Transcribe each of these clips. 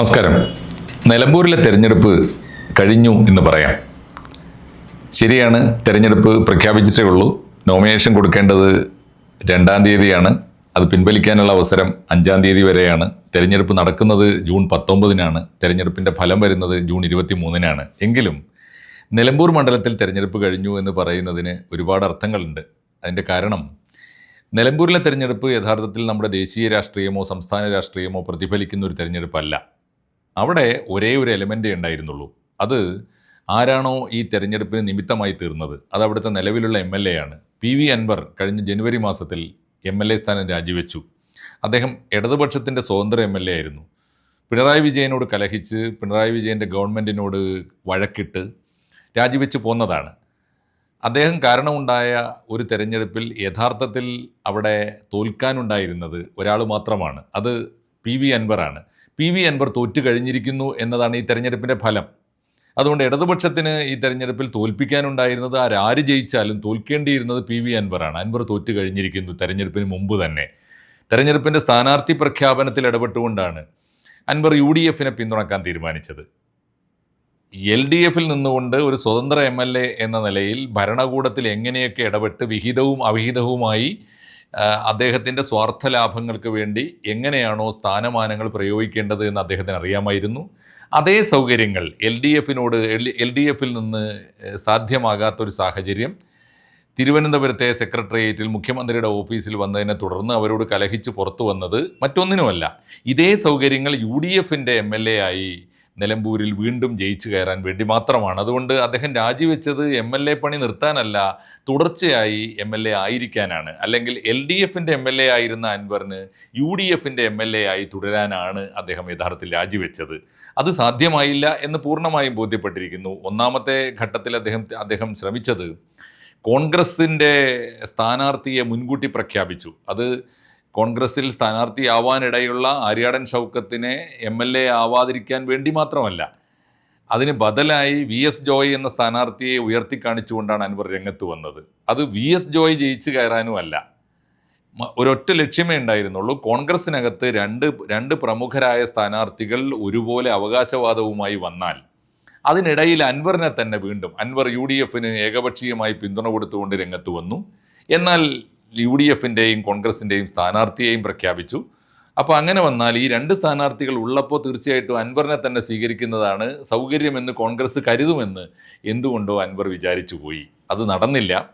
നമസ്കാരം. നിലമ്പൂരിലെ തെരഞ്ഞെടുപ്പ് കഴിഞ്ഞു എന്ന് പറയാം. ശരിയാണ് തെരഞ്ഞെടുപ്പ് പ്രഖ്യാപിച്ചിട്ടേ ഉള്ളൂ. നോമിനേഷൻ കൊടുക്കേണ്ടത് രണ്ടാം തീയതിയാണ്. അത് പിൻവലിക്കാനുള്ള അവസരം അഞ്ചാം തീയതി വരെയാണ്. തെരഞ്ഞെടുപ്പ് നടക്കുന്നത് ജൂൺ പത്തൊമ്പതിനാണ്. തെരഞ്ഞെടുപ്പിന്റെ ഫലം വരുന്നത് ജൂൺ ഇരുപത്തി മൂന്നിനാണ് എങ്കിലും നിലമ്പൂർ മണ്ഡലത്തിൽ തെരഞ്ഞെടുപ്പ് കഴിഞ്ഞു എന്ന് പറയുന്നതിന് ഒരുപാട് അർത്ഥങ്ങളുണ്ട്. അതിന്റെ കാരണം നിലമ്പൂരിലെ തെരഞ്ഞെടുപ്പ് യഥാർത്ഥത്തിൽ നമ്മുടെ ദേശീയ രാഷ്ട്രീയമോ സംസ്ഥാന രാഷ്ട്രീയമോ പ്രതിഫലിക്കുന്ന ഒരു തെരഞ്ഞെടുപ്പല്ല. അവിടെ ഒരേ ഒരു എലമെന്റേ ഉണ്ടായിരുന്നുള്ളൂ. അത് ആരാണോ ഈ തെരഞ്ഞെടുപ്പിന് നിമിത്തമായി തീർന്നത്. അത് അവിടുത്തെ നിലവിലുള്ള എം എൽ എ ആണ്. പി വി അൻവർ കഴിഞ്ഞ ജനുവരി മാസത്തിൽ എം എൽ എ സ്ഥാനം രാജിവെച്ചു. അദ്ദേഹം ഇടതുപക്ഷത്തിന്റെ സ്വതന്ത്ര എം എൽ എ ആയിരുന്നു. പിണറായി വിജയനോട് കലഹിച്ച് പിണറായി വിജയന്റെ ഗവൺമെന്റിനോട് വഴക്കിട്ട് രാജിവെച്ച് പോന്നതാണ്. അദ്ദേഹം കാരണമുണ്ടായ ഒരു തെരഞ്ഞെടുപ്പിൽ യഥാർത്ഥത്തിൽ അവിടെ തോൽക്കാനുണ്ടായിരുന്നത് ഒരാൾ മാത്രമാണ്. അത് പി വി അൻവറാണ് പി വി അൻവർ തോറ്റു കഴിഞ്ഞിരിക്കുന്നു എന്നതാണ് ഈ തെരഞ്ഞെടുപ്പിന്റെ ഫലം. അതുകൊണ്ട് ഇടതുപക്ഷത്തിന് ഈ തെരഞ്ഞെടുപ്പിൽ തോൽപ്പിക്കാനുണ്ടായിരുന്നത് ആരാര് ജയിച്ചാലും തോൽക്കേണ്ടിയിരുന്നത് പി വി അൻവറാണ്. അൻവർ തോറ്റു കഴിഞ്ഞിരിക്കുന്നു തെരഞ്ഞെടുപ്പിന് മുമ്പ് തന്നെ. തെരഞ്ഞെടുപ്പിന്റെ സ്ഥാനാർത്ഥി പ്രഖ്യാപനത്തിൽ ഇടപെട്ടുകൊണ്ടാണ് അൻവർ യു ഡി എഫിനെ പിന്തുണക്കാൻ തീരുമാനിച്ചത്. എൽ ഡി എഫിൽ നിന്നുകൊണ്ട് ഒരു സ്വതന്ത്ര എം എൽ എ എന്ന നിലയിൽ ഭരണകൂടത്തിൽ എങ്ങനെയൊക്കെ ഇടപെട്ട് വിഹിതവും അവിഹിതവുമായി അദ്ദേഹത്തിന്റെ സ്വാർത്ഥ ലാഭങ്ങൾക്ക് വേണ്ടി എങ്ങനെയാണോ സ്ഥാനമാനങ്ങൾ പ്രയോഗിക്കേണ്ടത് എന്ന് അദ്ദേഹത്തിന് അറിയാമായിരുന്നു. അതേ സൗകര്യങ്ങൾ എൽ ഡി എഫിനോട് എൽ ഡി എഫിൽ നിന്ന് സാധ്യമാകാത്തൊരു സാഹചര്യം. തിരുവനന്തപുരത്തെ സെക്രട്ടേറിയറ്റിൽ മുഖ്യമന്ത്രിയുടെ ഓഫീസിൽ വന്നതിനെ തുടർന്ന് അവരോട് കലഹിച്ച് പുറത്തു വന്നത് മറ്റൊന്നിനുമല്ല. ഇതേ സൗകര്യങ്ങൾ യു ഡി എഫിന്റെ എം എൽ എ ആയി നിലമ്പൂരിൽ വീണ്ടും ജയിച്ചു കയറാൻ വേണ്ടി മാത്രമാണ്. അതുകൊണ്ട് അദ്ദേഹം രാജിവെച്ചത് എം എൽ എ പണി നിർത്താനല്ല തുടർച്ചയായി എം എൽ എ ആയിരിക്കാനാണ്. അല്ലെങ്കിൽ എൽ ഡി എഫിന്റെ എം എൽ എ ആയിരുന്ന അൻവറിന് യു ഡി എഫിന്റെ എം എൽ എ ആയി തുടരാനാണ് അദ്ദേഹം യഥാർത്ഥത്തിൽ രാജിവെച്ചത്. അത് സാധ്യമായില്ല എന്ന് പൂർണമായും ബോധ്യപ്പെട്ടിരിക്കുന്നു. ഒന്നാമത്തെ ഘട്ടത്തിൽ അദ്ദേഹം അദ്ദേഹം ശ്രമിച്ചത് കോൺഗ്രസിന്റെ സ്ഥാനാർത്ഥിയെ മുൻകൂട്ടി പ്രഖ്യാപിച്ചു. അത് കോൺഗ്രസിൽ സ്ഥാനാർത്ഥിയാവാനിടയുള്ള ആര്യാടൻ ഷൗക്കത്തിനെ എം എൽ എ ആവാതിരിക്കാൻ വേണ്ടി മാത്രമല്ല അതിന് ബദലായി വി എസ് ജോയ് എന്ന സ്ഥാനാർത്ഥിയെ ഉയർത്തിക്കാണിച്ചുകൊണ്ടാണ് അൻവർ രംഗത്ത് വന്നത്. അത് വി എസ് ജോയ് ജയിച്ചു കയറാനും അല്ല. ഒരൊറ്റ ലക്ഷ്യമേ ഉണ്ടായിരുന്നുള്ളൂ. കോൺഗ്രസിനകത്ത് രണ്ട് രണ്ട് പ്രമുഖരായ സ്ഥാനാർത്ഥികൾ ഒരുപോലെ അവകാശവാദവുമായി വന്നാൽ അതിനിടയിൽ അൻവറിനെ തന്നെ വീണ്ടും അൻവർ യു ഡി എഫിന് ഏകപക്ഷീയമായി പിന്തുണ കൊടുത്തുകൊണ്ട് രംഗത്ത് വന്നു. എന്നാൽ യു ഡി എഫിന്റെയും കോൺഗ്രസിന്റെയും സ്ഥാനാർത്ഥിയെയും പ്രഖ്യാപിച്ചു. അപ്പോൾ അങ്ങനെ വന്നാൽ ഈ രണ്ട് സ്ഥാനാർത്ഥികൾ ഉള്ളപ്പോൾ തീർച്ചയായിട്ടും അൻവറിനെ തന്നെ സ്വീകരിക്കുന്നതാണ് സൗകര്യമെന്ന് കോൺഗ്രസ് കരുതുമെന്ന് എന്തുകൊണ്ടോ അൻവർ വിചാരിച്ചു പോയി. അത് നടന്നില്ല.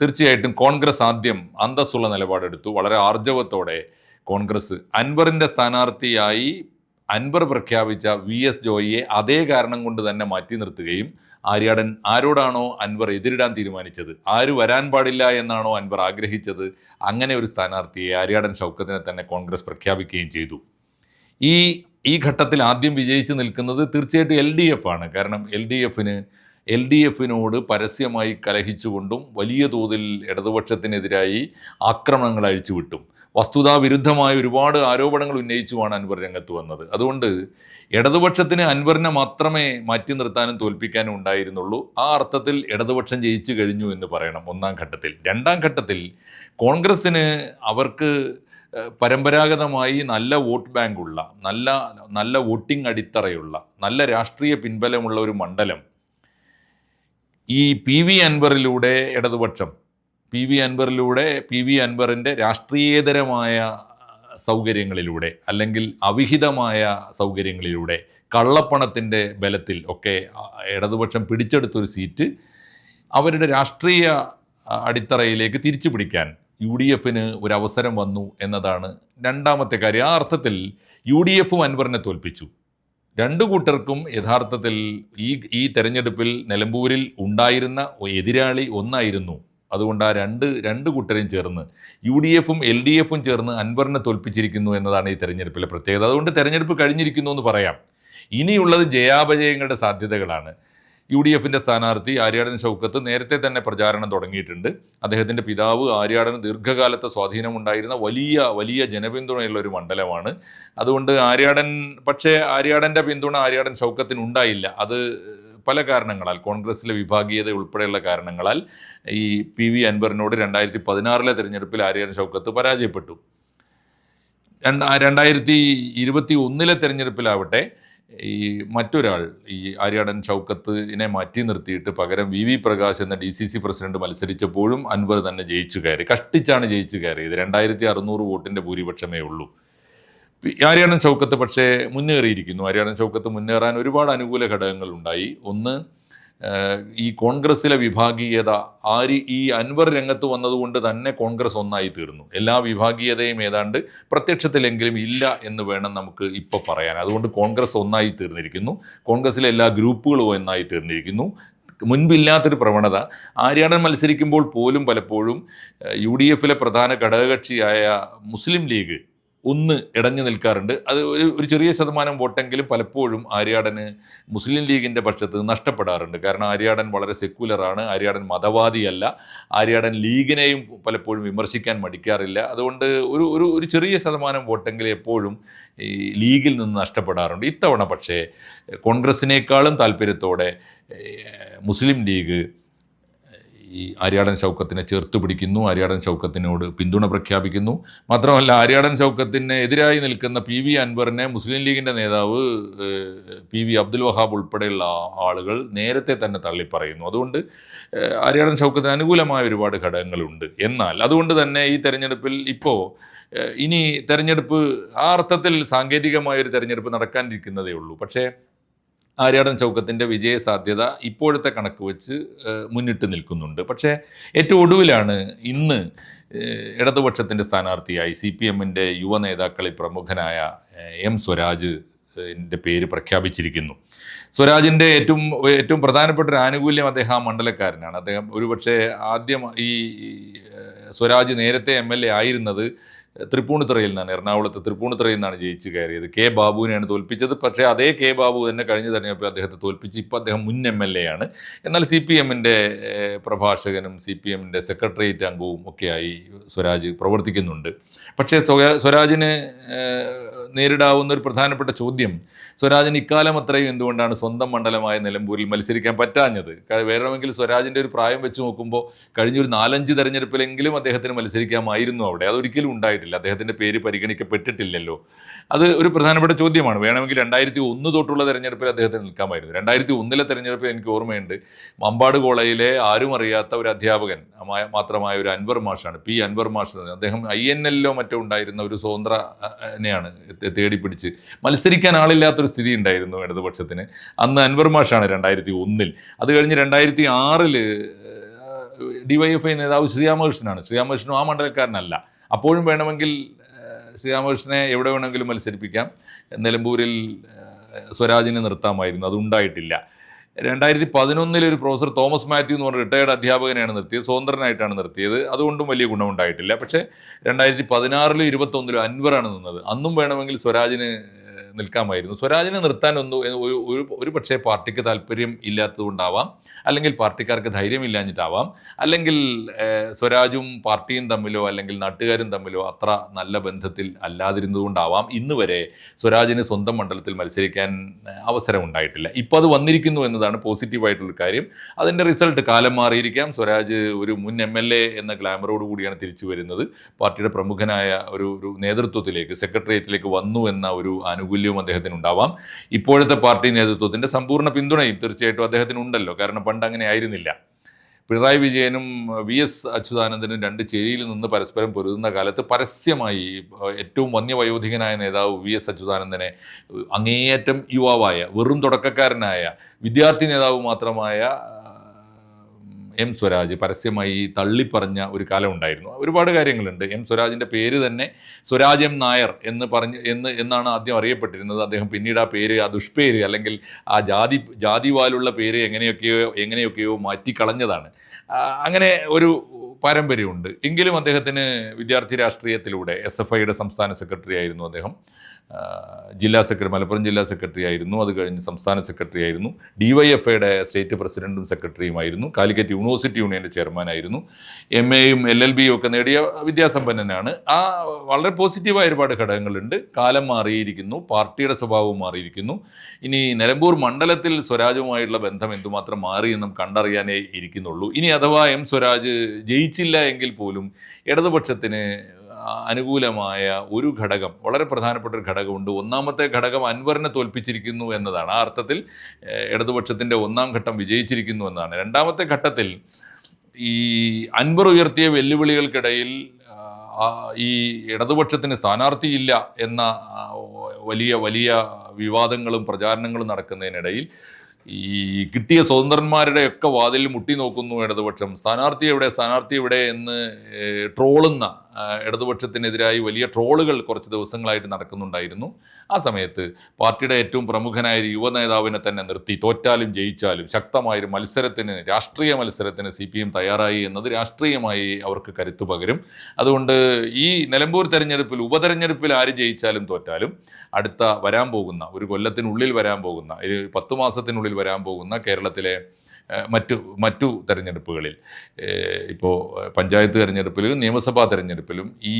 തീർച്ചയായിട്ടും കോൺഗ്രസ് ആദ്യം അന്തസ്സുള്ള നിലപാടെടുത്തു. വളരെ ആർജവത്തോടെ കോൺഗ്രസ് അൻവറിന്റെ സ്ഥാനാർത്ഥിയായി അൻവർ പ്രഖ്യാപിച്ച വി എസ് ജോയിയെ അതേ കാരണം കൊണ്ട് തന്നെ മാറ്റി നിർത്തുകയും ആര്യാടൻ ആരോടാണോ അൻവർ എതിരിടാൻ തീരുമാനിച്ചത്? ആര് വരാൻ പാടില്ല എന്നാണോ അൻവർ ആഗ്രഹിച്ചത്? അങ്ങനെ ഒരു സ്ഥാനാർത്ഥിയെ ആര്യാടൻ ഷൗക്കത്തിനെ തന്നെ കോൺഗ്രസ് പ്രഖ്യാപിക്കുകയും ചെയ്തു. ഈ ഈ ഘട്ടത്തിൽ ആദ്യം വിജയിച്ചു നിൽക്കുന്നത് തീർച്ചയായിട്ടും എൽ ഡി എഫ് ആണ്. കാരണം എൽ ഡി എഫിന് എൽ ഡി എഫിനോട് പരസ്യമായി കലഹിച്ചുകൊണ്ടും വലിയ തോതിൽ ഇടതുപക്ഷത്തിനെതിരായി ആക്രമണങ്ങൾ അഴിച്ചുവിട്ടും. വസ്തുതാവിരുദ്ധമായ ഒരുപാട് ആരോപണങ്ങൾ ഉന്നയിച്ചുമാണ് അൻവർ രംഗത്ത് വന്നത്. അതുകൊണ്ട് ഇടതുപക്ഷത്തിന് അൻവറിനെ മാത്രമേ മാറ്റി നിർത്താനും തോൽപ്പിക്കാനും ഉണ്ടായിരുന്നുള്ളൂ. ആ അർത്ഥത്തിൽ ഇടതുപക്ഷം ജയിച്ചു കഴിഞ്ഞു എന്ന് പറയണം ഒന്നാം ഘട്ടത്തിൽ. രണ്ടാം ഘട്ടത്തിൽ കോൺഗ്രസ്സിന് അവർക്ക് പരമ്പരാഗതമായി നല്ല വോട്ട് ബാങ്കുള്ള നല്ല നല്ല വോട്ടിംഗ് അടിത്തറയുള്ള നല്ല രാഷ്ട്രീയ പിൻബലമുള്ള ഒരു മണ്ഡലം ഈ പി വി അൻവറിലൂടെ ഇടതുപക്ഷം പി വി അൻവറിലൂടെ പി വി അൻവറിന്റെ രാഷ്ട്രീയേതരമായ സൗകര്യങ്ങളിലൂടെ അല്ലെങ്കിൽ അവിഹിതമായ സൗകര്യങ്ങളിലൂടെ കള്ളപ്പണത്തിന്റെ ബലത്തിൽ ഒക്കെ ഇടതുപക്ഷം പിടിച്ചെടുത്തൊരു സീറ്റ് അവരുടെ രാഷ്ട്രീയ അടിത്തറയിലേക്ക് തിരിച്ചു പിടിക്കാൻ യു ഡി എഫിന് ഒരു അവസരം വന്നു എന്നതാണ് രണ്ടാമത്തെ കാര്യം. ആ അർത്ഥത്തിൽ യു ഡി എഫും അൻവറിനെ തോൽപ്പിച്ചു. രണ്ടു കൂട്ടർക്കും യഥാർത്ഥത്തിൽ ഈ ഈ തെരഞ്ഞെടുപ്പിൽ നിലമ്പൂരിൽ ഉണ്ടായിരുന്ന എതിരാളി ഒന്നായിരുന്നു അതുകൊണ്ട് ആ രണ്ട് രണ്ട് കൂട്ടരെയും ചേർന്ന് യു ഡി എഫും എൽ ഡി എഫും ചേർന്ന് അൻവറിനെ തോൽപ്പിച്ചിരിക്കുന്നു എന്നതാണ് ഈ തെരഞ്ഞെടുപ്പിലെ പ്രത്യേകത. അതുകൊണ്ട് തെരഞ്ഞെടുപ്പ് കഴിഞ്ഞിരിക്കുന്നു എന്ന് പറയാം. ഇനിയുള്ളത് ജയാപജയങ്ങളുടെ സാധ്യതകളാണ്. യു ഡി എഫിന്റെ സ്ഥാനാർത്ഥി ആര്യാടൻ ഷൗക്കത്ത് നേരത്തെ തന്നെ പ്രചാരണം തുടങ്ങിയിട്ടുണ്ട്. അദ്ദേഹത്തിന്റെ പിതാവ് ആര്യാടന് ദീർഘകാലത്തെ സ്വാധീനമുണ്ടായിരുന്ന വലിയ വലിയ ജനപിന്തുണയുള്ള ഒരു മണ്ഡലമാണ്. അതുകൊണ്ട് ആര്യാടൻ പക്ഷേ ആര്യാടന്റെ പിന്തുണ ആര്യാടൻ ഷൗക്കത്തിന് ഉണ്ടായില്ല. അത് പല കാരണങ്ങളാൽ കോൺഗ്രസിലെ വിഭാഗീയത ഉൾപ്പെടെയുള്ള കാരണങ്ങളാൽ ഈ പി വി അൻവറിനോട് രണ്ടായിരത്തി പതിനാറിലെ തെരഞ്ഞെടുപ്പിൽ ആര്യാൻ ഷൗക്കത്ത് പരാജയപ്പെട്ടു. രണ്ട് രണ്ടായിരത്തി ഇരുപത്തി ഒന്നിലെ തെരഞ്ഞെടുപ്പിലാവട്ടെ ഈ മറ്റൊരാൾ ഈ ആര്യാടൻ ഷൗക്കത്തിനെ മാറ്റി നിർത്തിയിട്ട് പകരം വി വി പ്രകാശ് എന്ന ഡി സി സി പ്രസിഡന്റ് മത്സരിച്ചപ്പോഴും അൻവർ തന്നെ ജയിച്ചു കയറി കഷ്ടിച്ചാണ് ജയിച്ചു കയറിയത്. രണ്ടായിരത്തി അറുന്നൂറ് വോട്ടിന്റെ ഭൂരിപക്ഷമേ ഉള്ളൂ. ആര്യാടൻ ചൗക്കത്ത് പക്ഷേ മുന്നേറിയിരിക്കുന്നു. ആര്യാടൻ ചൗക്കത്ത് മുന്നേറാൻ ഒരുപാട് അനുകൂല ഘടകങ്ങൾ ഉണ്ടായി. ഒന്ന് ഈ കോൺഗ്രസ്സിലെ വിഭാഗീയത. ആര് ഈ അൻവർ രംഗത്ത് വന്നതുകൊണ്ട് തന്നെ കോൺഗ്രസ് ഒന്നായി തീർന്നു. എല്ലാ വിഭാഗീയതയും ഏതാണ്ട് പ്രത്യക്ഷത്തിലെങ്കിലും ഇല്ല എന്ന് വേണം നമുക്ക് ഇപ്പോൾ പറയാൻ. അതുകൊണ്ട് കോൺഗ്രസ് ഒന്നായി തീർന്നിരിക്കുന്നു. കോൺഗ്രസ്സിലെ എല്ലാ ഗ്രൂപ്പുകളും ഒന്നായി തീർന്നിരിക്കുന്നു. മുൻപില്ലാത്തൊരു പ്രവണത. ആര്യാടൻ മത്സരിക്കുമ്പോൾ പോലും പലപ്പോഴും യു ഡി എഫിലെ പ്രധാന ഘടകകക്ഷിയായ മുസ്ലിം ലീഗ് ഒന്ന് ഇടഞ്ഞു നിൽക്കാറുണ്ട്. അത് ഒരു ഒരു ചെറിയ ശതമാനം വോട്ടെങ്കിലും പലപ്പോഴും ആര്യാടന് മുസ്ലിം ലീഗിന്റെ പക്ഷത്ത് നഷ്ടപ്പെടാറുണ്ട്. കാരണം ആര്യാടൻ വളരെ സെക്യുലറാണ് ആര്യാടൻ മതവാദിയല്ല. ആര്യാടൻ ലീഗിനെയും പലപ്പോഴും വിമർശിക്കാൻ മടിക്കാറില്ല. അതുകൊണ്ട് ഒരു ഒരു ഒരു ചെറിയ ശതമാനം വോട്ടെങ്കിലും എപ്പോഴും ഈ ലീഗിൽ നിന്ന് നഷ്ടപ്പെടാറുണ്ട്. ഇത്തവണ പക്ഷേ കോൺഗ്രസിനേക്കാളും താല്പര്യത്തോടെ മുസ്ലിം ലീഗ് ഈ ആര്യാടൻ ശൗക്കത്തിനെ ചേർത്ത് പിടിക്കുന്നു ആര്യാടൻ ശൗക്കത്തിനോട് പിന്തുണ പ്രഖ്യാപിക്കുന്നു. മാത്രമല്ല ആര്യാടൻ ശൗക്കത്തിന് എതിരായി നിൽക്കുന്ന പി വി അൻവറിനെ മുസ്ലിം ലീഗിന്റെ നേതാവ് പി വി അബ്ദുൽ വഹാബ് ഉൾപ്പെടെയുള്ള ആളുകൾ നേരത്തെ തന്നെ തള്ളിപ്പറയുന്നു. അതുകൊണ്ട് ആര്യാടൻ ശൗക്കത്തിന് അനുകൂലമായ ഒരുപാട് ഘടകങ്ങളുണ്ട്. എന്നാൽ അതുകൊണ്ട് തന്നെ ഈ തെരഞ്ഞെടുപ്പിൽ ഇപ്പോൾ ഇനി തെരഞ്ഞെടുപ്പ് ആ അർത്ഥത്തിൽ സാങ്കേതികമായ ഒരു തെരഞ്ഞെടുപ്പ് നടക്കാനിരിക്കുന്നതേ ഉള്ളൂ. പക്ഷേ ആര്യാടൻ ചൗക്കത്തിന്റെ വിജയ സാധ്യത ഇപ്പോഴത്തെ കണക്ക് വെച്ച് മുന്നിട്ട് നിൽക്കുന്നുണ്ട്. പക്ഷേ ഏറ്റവും ഒടുവിലാണ് ഇന്ന് ഇടതുപക്ഷത്തിന്റെ സ്ഥാനാർത്ഥിയായി സി പി എമ്മിന്റെ യുവ നേതാക്കളിൽ പ്രമുഖനായ എം സ്വരാജ് ന്റെ പേര് പ്രഖ്യാപിച്ചിരിക്കുന്നു. സ്വരാജിന്റെ ഏറ്റവും ഏറ്റവും പ്രധാനപ്പെട്ട ഒരു ആനുകൂല്യം അദ്ദേഹം ആ മണ്ഡലക്കാരനാണ്. അദ്ദേഹം ഒരുപക്ഷെ ആദ്യം ഈ സ്വരാജ് നേരത്തെ എം എൽ എ ആയിരുന്നത് തൃപ്പൂണിത്തുറയിൽ നിന്നാണ് എറണാകുളത്ത് തൃപ്പൂണിത്തുറയിൽ നിന്നാണ് ജയിച്ച് കയറിയത്. കെ ബാബുവിനെയാണ് തോൽപ്പിച്ചത്. പക്ഷേ അതേ കെ ബാബു തന്നെ കഴിഞ്ഞ തെരഞ്ഞെടുപ്പിൽ അദ്ദേഹത്തെ തോൽപ്പിച്ച് ഇപ്പോൾ അദ്ദേഹം മുൻ എം എൽ എ ആണ്. എന്നാൽ സി പി എമ്മിന്റെ പ്രഭാഷകനും സി പി എമ്മിന്റെ സെക്രട്ടേറിയറ്റ് അംഗവും ഒക്കെയായി സ്വരാജ് പ്രവർത്തിക്കുന്നുണ്ട്. പക്ഷേ സ്വരാ- സ്വരാജിന് നേരിടാവുന്ന ഒരു പ്രധാനപ്പെട്ട ചോദ്യം. സ്വരാജിന് ഇക്കാലം അത്രയും എന്തുകൊണ്ടാണ് സ്വന്തം മണ്ഡലമായ നിലമ്പൂരിൽ മത്സരിക്കാൻ പറ്റാഞ്ഞത്? വേണമെങ്കിൽ സ്വരാജിന്റെ ഒരു പ്രായം വെച്ച് നോക്കുമ്പോൾ കഴിഞ്ഞൊരു നാലഞ്ച് തെരഞ്ഞെടുപ്പിലെങ്കിലും അദ്ദേഹത്തിന് മത്സരിക്കാമായിരുന്നു അവിടെ. അതൊരിക്കലും ഉണ്ടായിട്ടില്ല. അദ്ദേഹത്തിന്റെ പേര് പരിഗണിക്കപ്പെട്ടിട്ടില്ലല്ലോ. അത് ഒരു പ്രധാനപ്പെട്ട ചോദ്യമാണ്. വേണമെങ്കിൽ രണ്ടായിരത്തി ഒന്ന് തൊട്ടുള്ള തെരഞ്ഞെടുപ്പിൽ അദ്ദേഹത്തിന് നിൽക്കാമായിരുന്നു. രണ്ടായിരത്തി ഒന്നിലെ തെരഞ്ഞെടുപ്പിൽ എനിക്ക് ഓർമ്മയുണ്ട്. മമ്പാട് കോളേജിലെ ആരും അറിയാത്ത ഒരു അധ്യാപകൻ മായ- മാത്രമായ ഒരു അൻവർ മാഷാണ്. പി അൻവർ മാഷ് അദ്ദേഹം ഐ എൻ എല്ലോ മറ്റോ ഉണ്ടായിരുന്ന ഒരു സ്വതന്ത്രനെയാണ് തേടി പിടിച്ച് മത്സരിക്കാൻ ആളില്ലാത്തൊരു സ്ഥിതി ഉണ്ടായിരുന്നു ഇടതുപക്ഷത്തിന്. അന്ന് അൻവർ മാഷാണ് രണ്ടായിരത്തി ഒന്നിൽ അത് കഴിഞ്ഞ് രണ്ടായിരത്തി ആറിൽ ഡിവൈഎഫ്ഐ നേതാവ് ശ്രീരാമകൃഷ്ണനാണ്. ശ്രീരാമകൃഷ്ണൻ ആ മണ്ഡലക്കാരനല്ല. അപ്പോഴും വേണമെങ്കിൽ ശ്രീരാമകൃഷ്ണനെ എവിടെ വേണമെങ്കിലും മത്സരിപ്പിക്കാം. നിലമ്പൂരിൽ സ്വരാജിനെ നിർത്താമായിരുന്നു. അതുണ്ടായിട്ടില്ല രണ്ടായിരത്തി പതിനൊന്നിൽ ഒരു പ്രൊഫസർ തോമസ് മാത്യു എന്ന് പറഞ്ഞ റിട്ടയർഡ് അധ്യാപകനെയാണ് നിർത്തിയത്. സ്വതന്ത്രനായിട്ടാണ് നിർത്തിയത്. അതുകൊണ്ടും വലിയ ഗുണമുണ്ടായിട്ടില്ല. പക്ഷേ രണ്ടായിരത്തി പതിനാറിലും ഇരുപത്തൊന്നിലും അൻവറാണ് നിന്നത്. അന്നും വേണമെങ്കിൽ സ്വരാജിന് നിൽക്കാമായിരുന്നു. സ്വരാജിനെ നിർത്താനൊന്നും ഒരു ഒരു പക്ഷേ പാർട്ടിക്ക് താല്പര്യം ഇല്ലാത്തതുകൊണ്ടാവാം അല്ലെങ്കിൽ പാർട്ടിക്കാർക്ക് ധൈര്യമില്ലാഞ്ഞിട്ടാവാം അല്ലെങ്കിൽ സ്വരാജും പാർട്ടിയും തമ്മിലോ അല്ലെങ്കിൽ നാട്ടുകാരും തമ്മിലോ അത്ര നല്ല ബന്ധത്തിൽ അല്ലാതിരുന്നതുകൊണ്ടാവാം ഇന്ന് വരെ സ്വരാജിന് സ്വന്തം മണ്ഡലത്തിൽ മത്സരിക്കാൻ അവസരം ഉണ്ടായിട്ടില്ല ഇപ്പോൾ അത് വന്നിരിക്കുന്നു എന്നതാണ് പോസിറ്റീവായിട്ടുള്ള കാര്യം. അതിന്റെ റിസൾട്ട് കാലം മാറിയിരിക്കാം. സ്വരാജ് ഒരു മുൻ എം എൽ എ എന്ന ഗ്ലാമറോട് കൂടിയാണ് തിരിച്ചു വരുന്നത്. പാർട്ടിയുടെ പ്രമുഖനായ ഒരു ഒരു നേതൃത്വത്തിലേക്ക് സെക്രട്ടേറിയറ്റിലേക്ക് വന്നു എന്ന ഒരു ആനുകൂല്യവും അദ്ദേഹത്തിന് ഉണ്ടാവാം ഇപ്പോഴത്തെ പാർട്ടി നേതൃത്വത്തിന്റെ സമ്പൂർണ പിന്തുണയും തീർച്ചയായിട്ടും അദ്ദേഹത്തിന് ഉണ്ടല്ലോ കാരണം പണ്ട് അങ്ങനെ ആയിരുന്നില്ല. പിണറായി വിജയനും വി എസ് അച്യുതാനന്ദനും രണ്ട് ചേരിയിൽ നിന്ന് പരസ്പരം പൊരുതുന്ന കാലത്ത് പരസ്യമായി ഏറ്റവും വന്യവയോധികനായ നേതാവ് വി എസ് അച്യുതാനന്ദനെ അങ്ങേയറ്റം യുവാവായ വെറും തുടക്കക്കാരനായ വിദ്യാർത്ഥി നേതാവ് മാത്രമായ എം സ്വരാജ് പരസ്യമായി തള്ളിപ്പറഞ്ഞ ഒരു കാലം ഉണ്ടായിരുന്നു. ഒരുപാട് കാര്യങ്ങളുണ്ട്. എം സ്വരാജിന്റെ പേര് തന്നെ സ്വരാജ് എം നായർ എന്ന് പറഞ്ഞ് എന്ന് എന്നാണ് ആദ്യം അറിയപ്പെട്ടിരുന്നത്. അദ്ദേഹം പിന്നീട് ആ പേര് ആ ദുഷ്പേര് അല്ലെങ്കിൽ ആ ജാതി ജാതിവാലുള്ള പേര് എങ്ങനെയൊക്കെയോ എങ്ങനെയൊക്കെയോ മാറ്റിക്കളഞ്ഞതാണ്. അങ്ങനെ ഒരു പാരമ്പര്യമുണ്ട്. എങ്കിലും അദ്ദേഹത്തിന് വിദ്യാർത്ഥി രാഷ്ട്രീയത്തിലൂടെ എസ് എഫ് ഐയുടെ സംസ്ഥാന സെക്രട്ടറി ആയിരുന്നു അദ്ദേഹം. ജില്ലാ സെക്രട്ടറി മലപ്പുറം ജില്ലാ സെക്രട്ടറി ആയിരുന്നു. അത് കഴിഞ്ഞ് സംസ്ഥാന സെക്രട്ടറി ആയിരുന്നു. ഡി വൈ എഫ് ഐയുടെ സ്റ്റേറ്റ് പ്രസിഡന്റും സെക്രട്ടറിയുമായിരുന്നു. കാലിക്കറ്റ് യൂണിവേഴ്സിറ്റി യൂണിയന്റെ ചെയർമാനായിരുന്നു. എം എയും എൽ എൽ ബിയും ഒക്കെ നേടിയ വിദ്യാസമ്പന്നനാണ്. ആ വളരെ പോസിറ്റീവായ ഒരുപാട് ഘടകങ്ങളുണ്ട്. കാലം മാറിയിരിക്കുന്നു. പാർട്ടിയുടെ സ്വഭാവം മാറിയിരിക്കുന്നു. ഇനി നിലമ്പൂർ മണ്ഡലത്തിൽ സ്വരാജുമായുള്ള ബന്ധം എന്തുമാത്രം മാറി എന്നും കണ്ടറിയാനേ ഇരിക്കുന്നുള്ളൂ. ഇനി അഥവാ എം സ്വരാജ് ജയിച്ചില്ല എങ്കിൽ പോലും ഇടതുപക്ഷത്തിന് അനുകൂലമായ ഒരു ഘടകം വളരെ പ്രധാനപ്പെട്ട ഒരു ഘടകമുണ്ട്. ഒന്നാമത്തെ ഘടകം അൻവറിനെ തോൽപ്പിച്ചിരിക്കുന്നു എന്നതാണ്. ആ അർത്ഥത്തിൽ ഇടതുപക്ഷത്തിന്റെ ഒന്നാം ഘട്ടം വിജയിച്ചിരിക്കുന്നു എന്നതാണ് രണ്ടാമത്തെ ഘട്ടത്തിൽ ഈ അൻവർ ഉയർത്തിയ വെല്ലുവിളികൾക്കിടയിൽ ഈ ഇടതുപക്ഷത്തിന് സ്ഥാനാർത്ഥിയില്ല എന്ന വലിയ വലിയ വിവാദങ്ങളും പ്രചാരണങ്ങളും നടക്കുന്നതിനിടയിൽ ഈ കിട്ടിയ സ്വതന്ത്രന്മാരുടെ ഒക്കെ വാതിൽ മുട്ടി നോക്കുന്നു ഇടതുപക്ഷം. സ്ഥാനാർത്ഥി എവിടെ? സ്ഥാനാർത്ഥി എവിടെ? എന്ന് ട്രോളുന്ന ഇടതുപക്ഷത്തിനെതിരായി വലിയ ട്രോളുകൾ കുറച്ച് ദിവസങ്ങളായിട്ട് നടക്കുന്നുണ്ടായിരുന്നു. ആ സമയത്ത് പാർട്ടിയുടെ ഏറ്റവും പ്രമുഖനായ ഒരു യുവ നേതാവിനെ തന്നെ നിർത്തി. തോറ്റാലും ജയിച്ചാലും ശക്തമായൊരു മത്സരത്തിന് രാഷ്ട്രീയ മത്സരത്തിന് സി പി എം തയ്യാറായി എന്നത് രാഷ്ട്രീയമായി അവർക്ക് കരുത്തു പകരും. അതുകൊണ്ട് ഈ നിലമ്പൂർ തെരഞ്ഞെടുപ്പിൽ ഉപതെരഞ്ഞെടുപ്പിൽ ആര് ജയിച്ചാലും തോറ്റാലും അടുത്ത വരാൻ പോകുന്ന ഒരു കൊല്ലത്തിനുള്ളിൽ വരാൻ പോകുന്ന ഒരു പത്ത് മാസത്തിനുള്ളിൽ വരാൻ പോകുന്ന കേരളത്തിലെ മറ്റു മറ്റു തെരഞ്ഞെടുപ്പുകളിൽ. ഇപ്പോൾ പഞ്ചായത്ത് തെരഞ്ഞെടുപ്പിലും നിയമസഭാ തെരഞ്ഞെടുപ്പിലും ഈ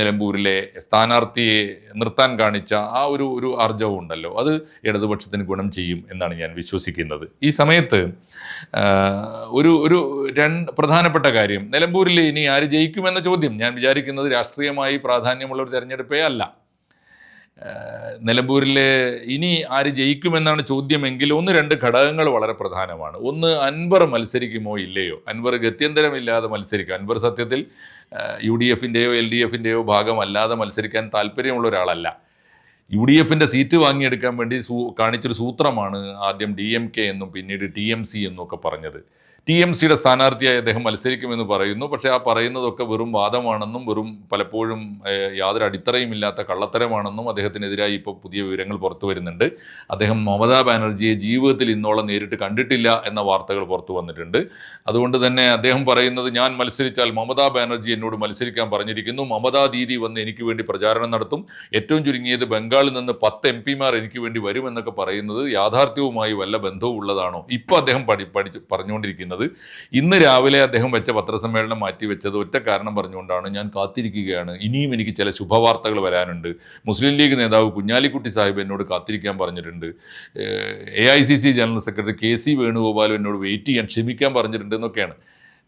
നിലമ്പൂരിലെ സ്ഥാനാർത്ഥിയെ നിർത്താൻ കാണിച്ച ആ ഒരു ഒരു ആർജവം ഉണ്ടല്ലോ. അത് ഇടതുപക്ഷത്തിന് ഗുണം ചെയ്യും എന്നാണ് ഞാൻ വിശ്വസിക്കുന്നത്. ഈ സമയത്ത് ഒരു ഒരു രണ്ട് പ്രധാനപ്പെട്ട കാര്യം. നിലമ്പൂരിൽ ഇനി ആര് ജയിക്കുമെന്ന ചോദ്യം. ഞാൻ വിചാരിക്കുന്നത് രാഷ്ട്രീയമായി പ്രാധാന്യമുള്ള ഒരു തെരഞ്ഞെടുപ്പേ അല്ല. ഏഹ് നിലമ്പൂരിലെ ഇനി ആര് ജയിക്കുമെന്നാണ് ചോദ്യമെങ്കിൽ ഒന്ന് രണ്ട് ഘടകങ്ങൾ വളരെ പ്രധാനമാണ്. ഒന്ന് അൻവർ മത്സരിക്കുമോ ഇല്ലയോ? അൻവർ ഗത്യന്തരമില്ലാതെ മത്സരിക്കും. അൻവർ സത്യത്തിൽ യു ഡി എഫിന്റെയോ എൽ ഡി എഫിന്റെയോ ഭാഗമല്ലാതെ മത്സരിക്കാൻ താല്പര്യമുള്ള ഒരാളല്ല. യു ഡി എഫിന്റെ സീറ്റ് വാങ്ങിയെടുക്കാൻ വേണ്ടി സൂ കാണിച്ചൊരു സൂത്രമാണ് ആദ്യം ഡി എം കെ എന്നും പിന്നീട് ടി എം സി എന്നും ഒക്കെ പറഞ്ഞത്. ടി എം സിയുടെ സ്ഥാനാർത്ഥിയായി അദ്ദേഹം മത്സരിക്കുമെന്ന് പറയുന്നു. പക്ഷേ ആ പറയുന്നതൊക്കെ വെറും വാദമാണെന്നും വെറും പലപ്പോഴും യാതൊരു അടിത്തറയും ഇല്ലാത്ത കള്ളത്തരമാണെന്നും അദ്ദേഹത്തിനെതിരായി ഇപ്പോൾ പുതിയ വിവരങ്ങൾ പുറത്തു വരുന്നുണ്ട്. അദ്ദേഹം മമതാ ബാനർജിയെ ജീവിതത്തിൽ ഇന്നോളം നേരിട്ട് കണ്ടിട്ടില്ല എന്ന വാർത്തകൾ പുറത്തു വന്നിട്ടുണ്ട്. അതുകൊണ്ട് തന്നെ അദ്ദേഹം പറയുന്നത് ഞാൻ മത്സരിച്ചാൽ മമതാ ബാനർജി എന്നോട് മത്സരിക്കാൻ പറഞ്ഞിരിക്കുന്നു. മമതാ ദീദി വന്ന് എനിക്ക് വേണ്ടി പ്രചാരണം നടത്തും. ഏറ്റവും ചുരുങ്ങിയത് ബംഗാളിൽ നിന്ന് പത്ത് എം പിമാർ എനിക്ക് വേണ്ടി വരുമെന്നൊക്കെ പറയുന്നത് യാഥാർത്ഥ്യവുമായി വല്ല ബന്ധവും ഉള്ളതാണോ? ഇപ്പോൾ അദ്ദേഹം പഠി പഠിച്ച് പറഞ്ഞുകൊണ്ടിരിക്കുന്നത് ഇന്ന് രാവിലെ അദ്ദേഹം വെച്ച പത്രസമ്മേളനം മാറ്റിവെച്ചത് ഒറ്റ കാരണം പറഞ്ഞുകൊണ്ടാണ് ഞാൻ കാത്തിരിക്കുകയാണ്. ഇനിയും എനിക്ക് ചില ശുഭവാർത്തകൾ വരാനുണ്ട്. മുസ്ലിം ലീഗ് നേതാവ് കുഞ്ഞാലിക്കുട്ടി സാഹിബ് എന്നോട് കാത്തിരിക്കാൻ പറഞ്ഞിട്ടുണ്ട്. A I C C general secretary K C Venugopal എന്നോട് വെയിറ്റ് ചെയ്യാൻ ക്ഷമിക്കാൻ പറഞ്ഞിട്ടുണ്ട് എന്നൊക്കെയാണ്.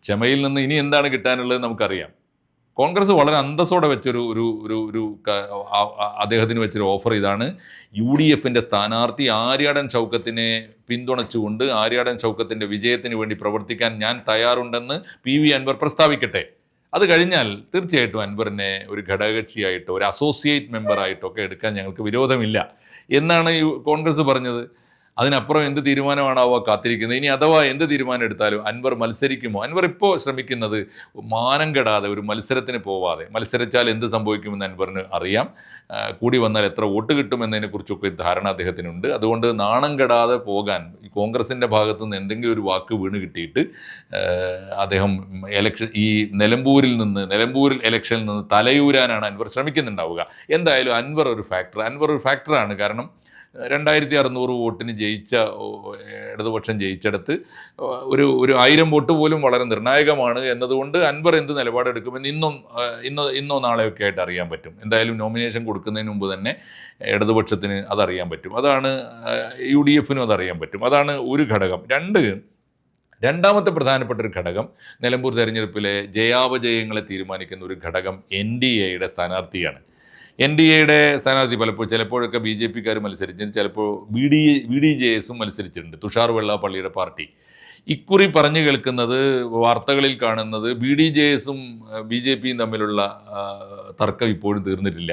ക്ഷമയിൽ നിന്ന് ഇനി എന്താണ് കിട്ടാനുള്ളത് നമുക്കറിയാം. കോൺഗ്രസ് വളരെ അന്തസ്സോടെ വെച്ചൊരു ഒരു ഒരു ഒരു അദ്ദേഹത്തിന് വെച്ചൊരു ഓഫർ ഇതാണ്. യു ഡി എഫിന്റെ സ്ഥാനാർത്ഥി ആര്യാടൻ ചൗക്കത്തിനെ പിന്തുണച്ചുകൊണ്ട് ആര്യാടൻ ചൗക്കത്തിന്റെ വിജയത്തിന് വേണ്ടി പ്രവർത്തിക്കാൻ ഞാൻ തയ്യാറുണ്ടെന്ന് പി വി അൻവർ പ്രസ്താവിക്കട്ടെ. അത് കഴിഞ്ഞാൽ തീർച്ചയായിട്ടും അൻവറിനെ ഒരു ഘടകകക്ഷിയായിട്ടോ ഒരു അസോസിയേറ്റ് മെമ്പറായിട്ടോ ഒക്കെ എടുക്കാൻ ഞങ്ങൾക്ക് വിരോധമില്ല. എന്നാണ് കോൺഗ്രസ് പറഞ്ഞത്. അതിനപ്പുറം എന്ത് തീരുമാനമാണാവോ കാത്തിരിക്കുന്നത്? ഇനി അഥവാ എന്ത് തീരുമാനം എടുത്താലും അൻവർ മത്സരിക്കുമോ? അൻവർ ഇപ്പോൾ ശ്രമിക്കുന്നത് മാനം കെടാതെ ഒരു മത്സരത്തിന് പോവാതെ. മത്സരിച്ചാൽ എന്ത് സംഭവിക്കുമെന്ന് അൻവറിന് അറിയാം. കൂടി വന്നാൽ എത്ര വോട്ട് കിട്ടുമെന്നതിനെക്കുറിച്ചൊക്കെ ധാരണ അദ്ദേഹത്തിനുണ്ട്. അതുകൊണ്ട് നാണം കെടാതെ പോകാൻ ഈ കോൺഗ്രസിന്റെ ഭാഗത്തു നിന്ന് എന്തെങ്കിലും ഒരു വാക്ക് വീണ് കിട്ടിയിട്ട് അദ്ദേഹം എലക്ഷൻ ഈ നിലമ്പൂരിൽ നിന്ന് നിലമ്പൂരിൽ ഇലക്ഷനിൽ നിന്ന് തലയൂരാനാണ് അൻവർ ശ്രമിക്കുന്നുണ്ടാവുക. എന്തായാലും അൻവർ ഒരു ഫാക്ടർ അൻവർ ഒരു ഫാക്ടറാണ്. കാരണം രണ്ടായിരത്തി അറുന്നൂറ് വോട്ടിന് ജയിച്ച ഇടതുപക്ഷം ജയിച്ചെടുത്ത് ഒരു ഒരു ആയിരം വോട്ട് പോലും വളരെ നിർണായകമാണ് എന്നതുകൊണ്ട് അൻവർ എന്ത് നിലപാടെടുക്കുമെന്ന് ഇന്നും ഇന്ന് ഇന്നോ നാളെയൊക്കെ ആയിട്ട് അറിയാൻ പറ്റും. എന്തായാലും നോമിനേഷൻ കൊടുക്കുന്നതിന് മുമ്പ് തന്നെ ഇടതുപക്ഷത്തിന് അതറിയാൻ പറ്റും. അതാണ് യു ഡി എഫിനും അതറിയാൻ പറ്റും. അതാണ് ഒരു ഘടകം. രണ്ട് രണ്ടാമത്തെ പ്രധാനപ്പെട്ട ഒരു ഘടകം നിലമ്പൂർ തെരഞ്ഞെടുപ്പിലെ ജയാപജയങ്ങളെ തീരുമാനിക്കുന്ന ഒരു ഘടകം എൻ ഡി എയുടെ സ്ഥാനാർത്ഥിയാണ്. എൻ ഡി എയുടെ സ്ഥാനാർത്ഥി പലപ്പോൾ ചിലപ്പോഴൊക്കെ ബി ജെ പിക്കാർ മത്സരിച്ചിട്ടുണ്ട് ചിലപ്പോൾ B D B D J എസും മത്സരിച്ചിട്ടുണ്ട്. തുഷാർ വെള്ളാപ്പള്ളിയുടെ പാർട്ടി. ഇക്കുറി പറഞ്ഞു കേൾക്കുന്നത് വാർത്തകളിൽ കാണുന്നത് ബി ഡി ജെ എസും ബി ജെ പിയും തമ്മിലുള്ള തർക്കം ഇപ്പോഴും തീർന്നിട്ടില്ല.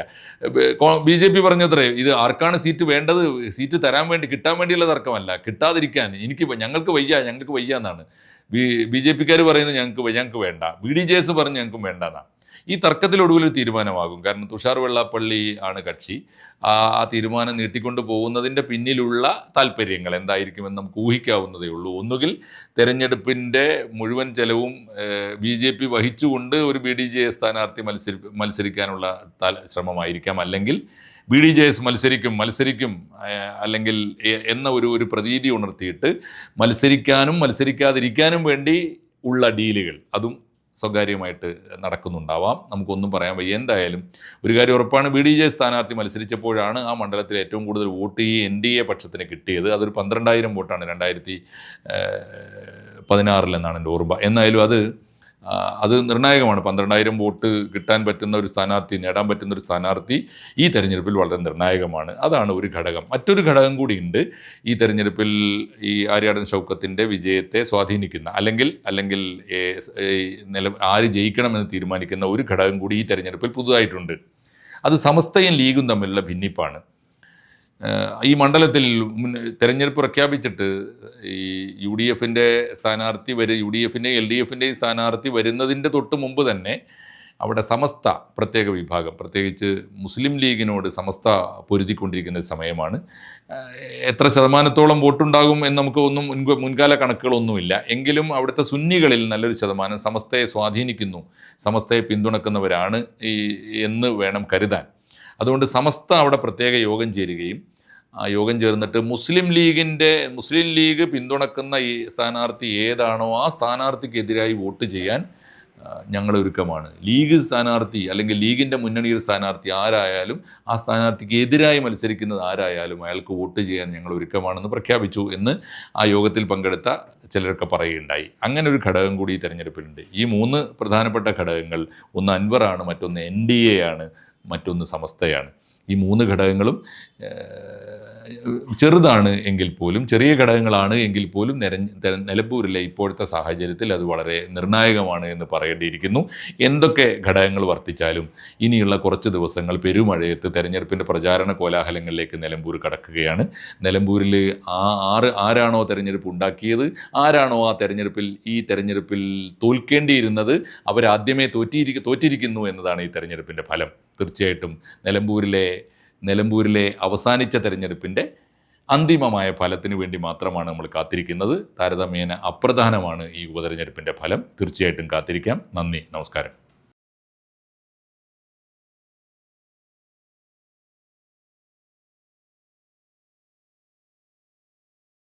ബി ജെ പി പറഞ്ഞത്രേ ഇത് ആർക്കാണ് സീറ്റ് വേണ്ടത്? സീറ്റ് തരാൻ വേണ്ടി കിട്ടാൻ വേണ്ടിയുള്ള തർക്കമല്ല. കിട്ടാതിരിക്കാൻ എനിക്ക് ഞങ്ങൾക്ക് വയ്യ ഞങ്ങൾക്ക് വയ്യ എന്നാണ്. ബി ബി ജെ പിക്കാർ പറയുന്നത് ഞങ്ങൾക്ക് ഞങ്ങൾക്ക് വേണ്ട. ബി ഡി ജെ എസ് പറഞ്ഞ് ഞങ്ങൾക്കും വേണ്ട എന്നാണ്. ഈ തർക്കത്തിലൊടുവിൽ ഒരു തീരുമാനമാകും. കാരണം തുഷാർ വെള്ളാപ്പള്ളി ആണ് കക്ഷി. ആ തീരുമാനം നീട്ടിക്കൊണ്ട് പോകുന്നതിന്റെ പിന്നിലുള്ള താല്പര്യങ്ങൾ എന്തായിരിക്കുമെന്ന് നമുക്ക് ഊഹിക്കാവുന്നതേ ഉള്ളൂ. ഒന്നുകിൽ തെരഞ്ഞെടുപ്പിന്റെ മുഴുവൻ ചെലവും ബി ജെ പി വഹിച്ചുകൊണ്ട് ഒരു ബി ഡി ജെ എസ് സ്ഥാനാർത്ഥി മത്സരി മത്സരിക്കാനുള്ള ശ്രമമായിരിക്കാം. അല്ലെങ്കിൽ ബി ഡി ജെ എസ് മത്സരിക്കും മത്സരിക്കും അല്ലെങ്കിൽ എന്ന ഒരു ഒരു പ്രതീതി ഉണർത്തിയിട്ട് മത്സരിക്കാനും മത്സരിക്കാതിരിക്കാനും വേണ്ടി ഉള്ള ഡീലുകൾ. അതും സ്വകാര്യമായിട്ട് നടക്കുന്നുണ്ടാവാം. നമുക്കൊന്നും പറയാൻ വയ്യ. എന്തായാലും ഒരു കാര്യം ഉറപ്പാണ് ബി ഡി ജെ സ്ഥാനാർത്ഥി മത്സരിച്ചപ്പോഴാണ് ആ മണ്ഡലത്തിൽ ഏറ്റവും കൂടുതൽ വോട്ട് ഈ എൻ ഡി എ പക്ഷത്തിന് കിട്ടിയത്. അതൊരു പന്ത്രണ്ടായിരം വോട്ടാണ് രണ്ടായിരത്തി പതിനാറിലെന്നാണ് എന്റെ ഓർമ്മ. എന്നായാലും അത് അത് നിർണായകമാണ്. പന്ത്രണ്ടായിരം വോട്ട് കിട്ടാൻ പറ്റുന്ന ഒരു സ്ഥാനാർത്ഥി നേടാൻ പറ്റുന്ന ഒരു സ്ഥാനാർത്ഥി ഈ തെരഞ്ഞെടുപ്പിൽ വളരെ നിർണായകമാണ്. അതാണ് ഒരു ഘടകം. മറ്റൊരു ഘടകം കൂടിയുണ്ട് ഈ തെരഞ്ഞെടുപ്പിൽ ഈ ആര്യാടൻ ഷൗക്കത്തിന്റെ വിജയത്തെ സ്വാധീനിക്കുന്ന അല്ലെങ്കിൽ അല്ലെങ്കിൽ നില ആര് ജയിക്കണമെന്ന് തീരുമാനിക്കുന്ന ഒരു ഘടകം കൂടി ഈ തെരഞ്ഞെടുപ്പിൽ പുതുതായിട്ടുണ്ട്. അത് സമസ്തയും ലീഗും തമ്മിലുള്ള ഭിന്നിപ്പാണ്. ഈ മണ്ഡലത്തിൽ തെരഞ്ഞെടുപ്പ് പ്രഖ്യാപിച്ചിട്ട് ഈ യു ഡി എഫിന്റെ സ്ഥാനാർത്ഥി വരെ യു ഡി എഫിന്റെയും എൽ ഡി എഫിന്റെയും സ്ഥാനാർത്ഥി വരുന്നതിന്റെ തൊട്ട് മുമ്പ് തന്നെ അവിടെ സമസ്ത പ്രത്യേക വിഭാഗം പ്രത്യേകിച്ച് മുസ്ലിം ലീഗിനോട് സമസ്ത പൊരുതിക്കൊണ്ടിരിക്കുന്ന സമയമാണ്. എത്ര ശതമാനത്തോളം വോട്ടുണ്ടാകും എന്ന് നമുക്ക് ഒന്നും മുൻക മുൻകാല കണക്കുകളൊന്നുമില്ല. എങ്കിലും അവിടുത്തെ സുന്നികളിൽ നല്ലൊരു ശതമാനം സമസ്തയെ സ്വാധീനിക്കുന്നു സമസ്തയെ പിന്തുണക്കുന്നവരാണ് ഈ എന്ന് വേണം കരുതാൻ. അതുകൊണ്ട് സമസ്ത അവിടെ പ്രത്യേക യോഗം ചേരുകയും ആ യോഗം ചേർന്നിട്ട് മുസ്ലിം ലീഗിന്റെ മുസ്ലിം ലീഗ് പിന്തുണക്കുന്ന ഈ സ്ഥാനാർത്ഥി ഏതാണോ ആ സ്ഥാനാർത്ഥിക്കെതിരായി വോട്ട് ചെയ്യാൻ ഞങ്ങൾ ഒരുക്കമാണ് ലീഗ് സ്ഥാനാർത്ഥി അല്ലെങ്കിൽ ലീഗിന്റെ മുന്നണിയിൽ സ്ഥാനാർത്ഥി ആരായാലും ആ സ്ഥാനാർത്ഥിക്ക് എതിരായി മത്സരിക്കുന്നത് ആരായാലും അയാൾക്ക് വോട്ട് ചെയ്യാൻ ഞങ്ങൾ ഒരുക്കമാണെന്ന് പ്രഖ്യാപിച്ചു എന്ന് ആ യോഗത്തിൽ പങ്കെടുത്ത ചിലരൊക്കെ പറയുകയുണ്ടായി. അങ്ങനെ ഒരു ഘടകം കൂടി ഈ തെരഞ്ഞെടുപ്പിലുണ്ട്. ഈ മൂന്ന് പ്രധാനപ്പെട്ട ഘടകങ്ങൾ ഒന്ന് അൻവറാണ് മറ്റൊന്ന് എൻ ഡി എ ആണ്. മറ്റൊന്ന് സമസ്തയാണ്. ഈ മൂന്ന് ഘടകങ്ങളും ചെറുതാണ് എങ്കിൽ പോലും ചെറിയ ഘടകങ്ങളാണ് എങ്കിൽ പോലും നിരഞ്ഞ നിലമ്പൂരിലെ ഇപ്പോഴത്തെ സാഹചര്യത്തിൽ അത് വളരെ നിർണായകമാണ് എന്ന് പറയേണ്ടിയിരിക്കുന്നു. എന്തൊക്കെ ഘടകങ്ങൾ വർത്തിച്ചാലും ഇനിയുള്ള കുറച്ച് ദിവസങ്ങൾ പെരുമഴയത്ത് തെരഞ്ഞെടുപ്പിന്റെ പ്രചാരണ കോലാഹലങ്ങളിലേക്ക് നിലമ്പൂർ കടക്കുകയാണ്. നിലമ്പൂരിൽ ആ ആറ് ആരാണോ തെരഞ്ഞെടുപ്പ് ഉണ്ടാക്കിയത് ആരാണോ ആ തെരഞ്ഞെടുപ്പിൽ ഈ തെരഞ്ഞെടുപ്പിൽ തോൽക്കേണ്ടിയിരുന്നത് അവരാദ്യമേ തോറ്റിയിരിക്കും തോറ്റിരിക്കുന്നു എന്നതാണ് ഈ തെരഞ്ഞെടുപ്പിന്റെ ഫലം. തീർച്ചയായിട്ടും നിലമ്പൂരിലെ നിലമ്പൂരിലെ അവസാനിച്ച തെരഞ്ഞെടുപ്പിന്റെ അന്തിമമായ ഫലത്തിന് വേണ്ടി മാത്രമാണ് നമ്മൾ കാത്തിരിക്കുന്നത്. താരതമ്യേന അപ്രധാനമാണ് ഈ ഉപതെരഞ്ഞെടുപ്പിന്റെ ഫലം. തീർച്ചയായിട്ടും കാത്തിരിക്കാം. നന്ദി. നമസ്കാരം.